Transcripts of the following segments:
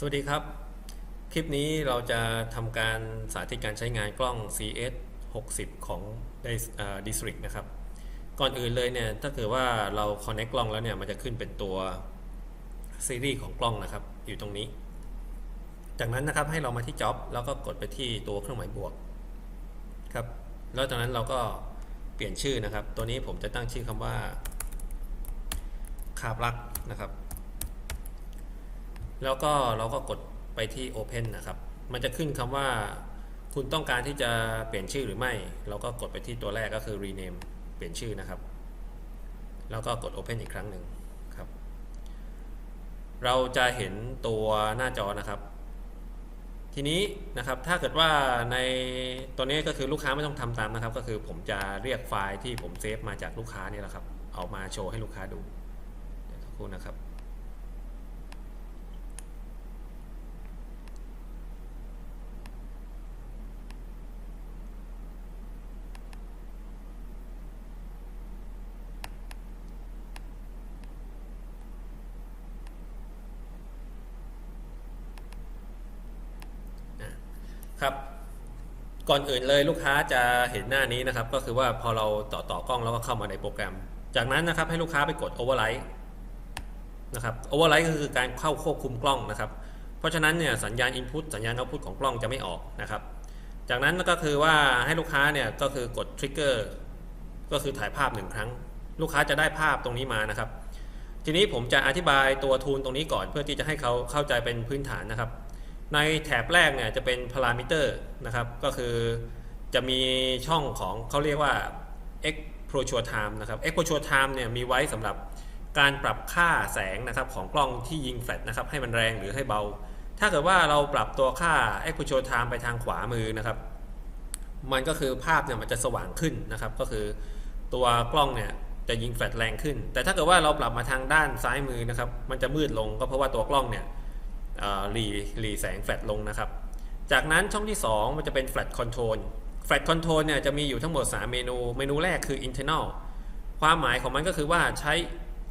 สวัสดีครับ คลิปนี้เราจะทำการสาธิตการใช้งานกล้อง CS 60 ของ District นะครับ ก่อนอื่นเลยเนี่ยถ้าเกิดว่าเรา connect กล้องแล้วเนี่ยมันจะขึ้นเป็นตัวซีรีส์ของกล้องนะครับ อยู่ตรงนี้ จากนั้นนะครับให้เรามาที่ Job แล้วก็กดไปที่ตัวเครื่องหมายบวกครับ แล้วจากนั้นเราก็เปลี่ยนชื่อนะครับ ตัวนี้ผมจะตั้งชื่อคำว่าคาบลักนะครับ แล้วก็เราก็กดไปที่ Open นะครับ มันจะขึ้นคำว่า คุณต้องการที่จะเปลี่ยนชื่อหรือไม่ เราก็กดไปที่ตัวแรกก็คือ rename เปลี่ยนชื่อนะครับ แล้วก็กด Open อีกครั้งหนึ่งครับ เราจะเห็นตัวหน้าจอนะครับ ทีนี้นะครับถ้าเกิดว่าในตัวนี้ก็คือลูกค้าไม่ต้องทำตามนะครับ ก็คือผมจะเรียกไฟล์ที่ผมเซฟมาจากลูกค้านี่แหละครับ เอามาโชว์ให้ลูกค้าดูเดี๋ยวสักครู่นะครับ ครับ ก่อนอื่นเลยลูกค้าจะเห็นหน้านี้นะครับ ก็คือว่าพอเราต่อต่อกล้องแล้วก็เข้ามาในโปรแกรม จากนั้นนะครับให้ลูกค้าไปกด Override นะครับ Override ก็คือการเข้าควบคุมกล้องนะครับ เพราะฉะนั้นเนี่ยสัญญาณ Input สัญญาณ Output ของกล้องจะไม่ออกนะครับ จากนั้นก็คือว่าให้ลูกค้าเนี่ยก็คือกด Trigger ก็คือถ่ายภาพหนึ่งครั้ง ลูกค้าจะได้ภาพตรงนี้มานะครับ ทีนี้ผมจะอธิบายตัวทูลตรงนี้ก่อนเพื่อที่จะให้เขาเข้าใจเป็นพื้นฐานนะครับ ในแถบแรกเนี่ยจะเป็นพารามิเตอร์นะครับ ก็คือจะมีช่องของเขาเรียกว่า exposure time นะครับ exposure time เนี่ยมีไว้สำหรับการปรับค่าแสงนะครับของกล้องที่ยิงแฟลชนะครับให้มันแรงหรือให้เบา ถ้าเกิดว่าเราปรับตัวค่า exposure time ไปทางขวามือนะครับ มันก็คือภาพเนี่ยมันจะสว่างขึ้นนะครับ ก็คือตัวกล้องเนี่ยจะยิงแฟลชแรงขึ้น แต่ถ้าเกิดว่าเราปรับมาทางด้านซ้ายมือนะครับ มันจะมืดลงก็เพราะว่าตัวกล้องเนี่ย หลีหลีแสงแฟลชลงนะครับ จากนั้นช่องที่ 2 มันจะเป็น Flat Control Flat Control เนี่ยจะมีอยู่ทั้งหมด 3 เมนู เมนูแรกคือ Internal ความหมายของมันก็คือว่าใช้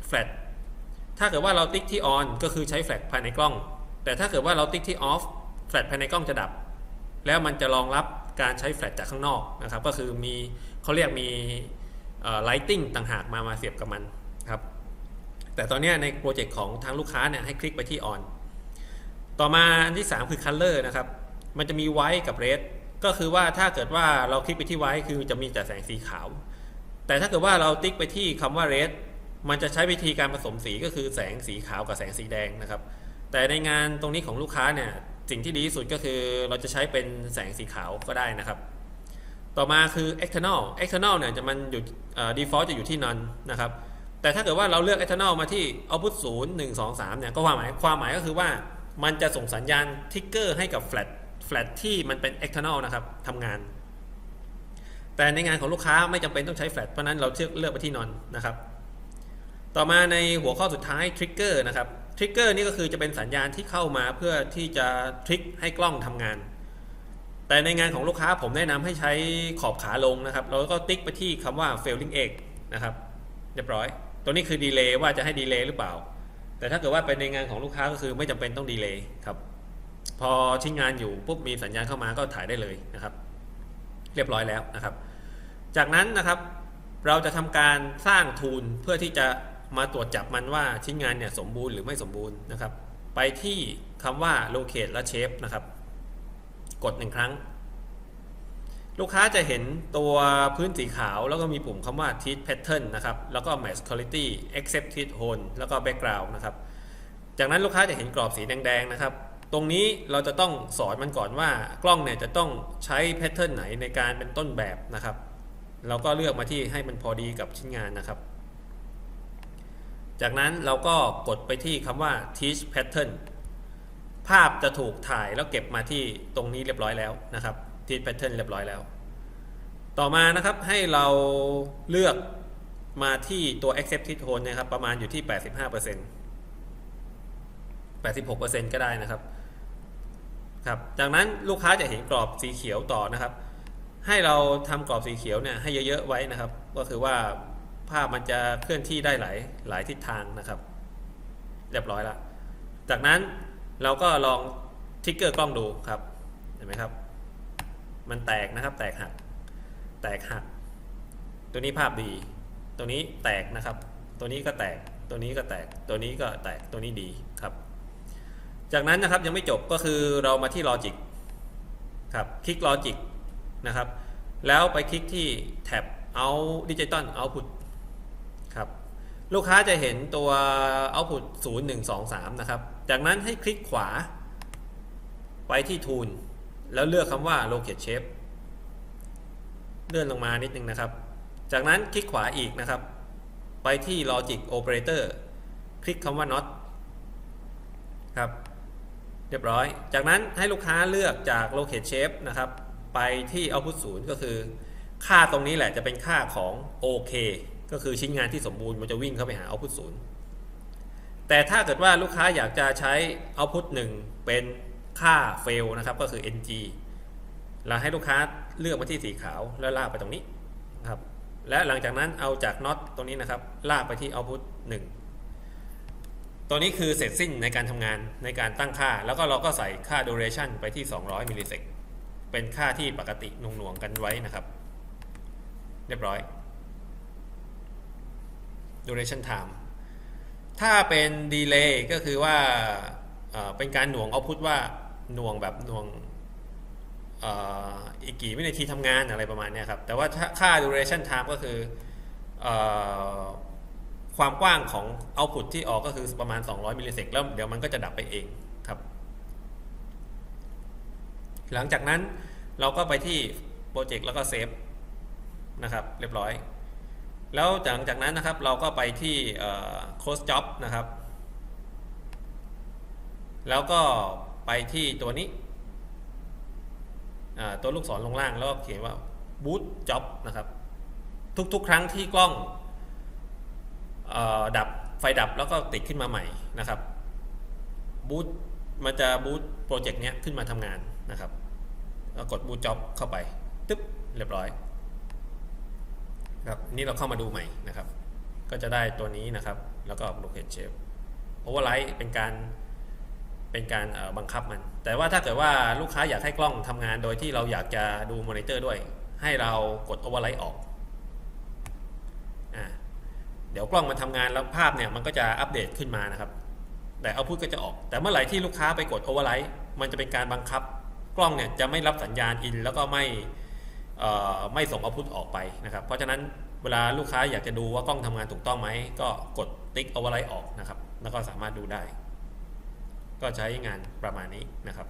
Flat ถ้าเกิดว่าเราติ๊กที่ On ก็คือใช้ Flat ภายในกล้อง แต่ถ้าเกิดว่าเราติ๊กที่ Off Flat ภายในกล้องจะดับ แล้วมันจะรองรับการใช้ Flat จากข้างนอกนะครับ ก็คือมีเขาเรียกมี Lighting ต่างหากมามาเสียบกับมันครับ แต่ตอนนี้ในโปรเจกต์ของทางลูกค้าเนี่ยให้คลิกไปที่ On ต่อมาอันที่ 3 คือ color นะครับ มันจะมี white กับ red ก็คือว่าถ้าเกิดว่าเราคลิกไปที่ white คือจะมีแต่แสงสีขาว แต่ถ้าเกิดว่าเราติ๊กไปที่คำว่า red มันจะใช้วิธีการผสมสีก็คือแสงสีขาวกับแสงสีแดงนะครับ แต่ในงานตรงนี้ของลูกค้าเนี่ยสิ่งที่ดีที่สุดก็คือเราจะใช้เป็นแสงสีขาวก็ได้นะครับ ต่อมาคือ external external เนี่ยจะมันอยู่ default จะอยู่ที่ none นะครับ แต่ถ้าเกิดว่าเราเลือก external มาที่ output 0 1 2 3เนี่ยก็ความหมายความหมายก็คือว่า มันจะส่งสัญญาณทิกเกอร์ให้กับแฟลชแฟลชที่มันเป็น external นะครับทำงาน แต่ในงานของลูกค้าไม่จำเป็นต้องใช้แฟลชเพราะนั้นเราเลือกไปที่นอนนะครับ ต่อมาในหัวข้อสุดท้ายทริกเกอร์นะครับทริกเกอร์นี่ก็คือจะเป็นสัญญาณที่เข้ามาเพื่อที่จะทริกให้กล้องทำงาน แต่ในงานของลูกค้าผมแนะนำให้ใช้ขอบขาลงนะครับ เราก็ติ๊กไปที่คำว่า failing egg นะครับเรียบร้อย ตัวนี้คือดีเลย์ว่าจะให้ดีเลย์หรือเปล่า แต่ถ้าเกิดว่าเป็นในงานของลูกค้าก็คือไม่จำเป็นต้องดีเลยครับพอชิ้นงานอยู่ปุ๊บมีสัญญาณเข้ามาก็ถ่ายได้เลยนะครับ เรียบร้อยแล้วนะครับ จากนั้นนะครับเราจะทำการสร้างทูลเพื่อที่จะมาตรวจจับมันว่าชิ้นงานเนี่ยสมบูรณ์หรือไม่สมบูรณ์นะครับ ไปที่คำว่า locate และ shape นะครับ กดหนึ่งครั้ง ลูกค้าจะเห็นตัวพื้นสีขาว แล้วก็มีปุ่มคำว่า teeth pattern นะครับ แล้วก็ match quality accept teeth hole แล้วก็ background นะครับ จากนั้นลูกค้าจะเห็นกรอบสีแดงๆนะครับ ตรงนี้เราจะต้องสอนมันก่อนว่ากล้องเนี่ยจะต้องใช้แพทเทิร์นไหนในการเป็นต้นแบบนะครับ เราก็เลือกมาที่ให้มันพอดีกับชิ้นงานนะครับ จากนั้นเราก็กดไปที่คำว่า teach pattern ภาพจะถูกถ่ายแล้วเก็บมาที่ตรงนี้เรียบร้อยแล้วนะครับ teach pattern เรียบร้อยแล้ว ต่อมานะครับให้เราเลือกมาที่ตัว accept teeth hole นะครับ ประมาณอยู่ที่ 85% 86%ก็ได้นะครับครับจากนั้นลูกค้าจะเห็นกรอบสีเขียวต่อนะครับ ให้เราทำกรอบสีเขียวเนี่ยให้เยอะๆไว้นะครับ ก็คือว่าภาพมันจะเคลื่อนที่ได้หลายหลายทิศทางนะครับ เรียบร้อยล้วจากนั้นเราก็ลองทิกเกอร์กล้องดูครับเห็นไหมครับ มันแตกนะครับ แตกหัก แตกหัก ตัวนี้ภาพดี ตัวนี้แตกนะครับ ตัวนี้ก็แตก ตัวนี้ก็แตก ตัวนี้ก็แตก ตัวนี้ดีครับ จากนั้นนะครับยังไม่จบก็คือเรามาที่ Logic ครับคลิก Logic นะครับ แล้วไปคลิกที่แท็บ Out Digital Output ครับลูกค้าจะเห็นตัว Output 0 1 2 3นะครับ จากนั้นให้คลิกขวาไปที่ Tool แล้วเลือกคำว่า Locate Shape เลื่อนลงมานิดนึงนะครับ จากนั้นคลิกขวาอีกนะครับ ไปที่ Logic Operator คลิกคำว่า Not ครับ เรียบร้อย จากนั้นให้ลูกค้าเลือกจาก Locate Shape นะครับ ไปที่ Output 0ก็คือ ค่าตรงนี้แหละจะเป็นค่าของ OK ก็คือชิ้นงานที่สมบูรณ์มันจะวิ่งเข้าไปหา Output 0แต่ถ้าเกิดว่าลูกค้าอยากจะใช้ Output 1เป็น ค่า fail นะครับก็คือ ng เราให้ลูกค้าเลือกมาที่สีขาวแล้วลากไปตรงนี้นะครับและหลังจากนั้นเอาจาก not ตรงนี้นะครับ ลากไปที่ output 1ตัวนี้คือเสร็จสิ้นในการทำงานในการตั้งค่า แล้วก็เราก็ใส่ค่า duration ไปที่ 200มิลลิเซกเป็นค่าที่ปกติหน่วงๆกันไว้นะครับ เรียบร้อย duration time ถ้าเป็น delay ก็คือว่าเอ่อเป็นการหน่วง output ว่า น่วงแบบหน่วงอีกกี่วินาทีทำงานอะไรประมาณนี้ครับ แต่ว่าค่า duration time ก็คืออความกว้างของ output ที่ออกก็คือประมาณ 200มิลลิเซกแล้วเดี๋ยวมันก็จะดับไปเองครับ หลังจากนั้นเราก็ไปที่โปรเจกต์แล้วก็เซฟนะครับ เรียบร้อย แล้วหลังจากนั้นนะครับเราก็ไปที่ close job นะครับ แล้วก็ ไปที่ตัวนี้ตัวลูกศรลงล่างแล้วก็เขียนว่า boot job นะครับ ทุกๆ ครั้งที่กล้องอดับไฟดับแล้วก็ติดขึ้นมาใหม่นะครับ boot มันจะ boot โปรเจกต์เนี้ยขึ้นมาทำงานนะครับแล้วกด boot job เข้าไปตึ๊บเรียบร้อยครับนี่เราเข้ามาดูใหม่นะครับ ก็จะได้ตัวนี้นะครับ แล้วก็ locate shape override เป็นการ เป็นการบังคับมัน แต่ว่าถ้าเกิดว่าลูกค้าอยากให้กล้องทำงานโดยที่เราอยากจะดูมอนิเตอร์ด้วย ให้เรากด override ออกอเดี๋ยวกล้องมันทำงานแล้วภาพเนี่ยมันก็จะอัปเดตขึ้นมานะครับ แต่เอาพุทก็จะออก แต่เมื่อไหร่ที่ลูกค้าไปกด override มันจะเป็นการบังคับ กล้องเนี่ยจะไม่รับสัญญาณอิน แล้วก็ไม่ไม่ส่งเอาพุทออกไปนะครับ เพราะฉะนั้นเวลาลูกค้าอยากจะดูว่ากล้องทำงานถูกต้องไหมก็กดติ๊กเอาไว้ออกนะครับ แล้วก็สามารถดูได้ ก็ใช้งานประมาณนี้นะครับ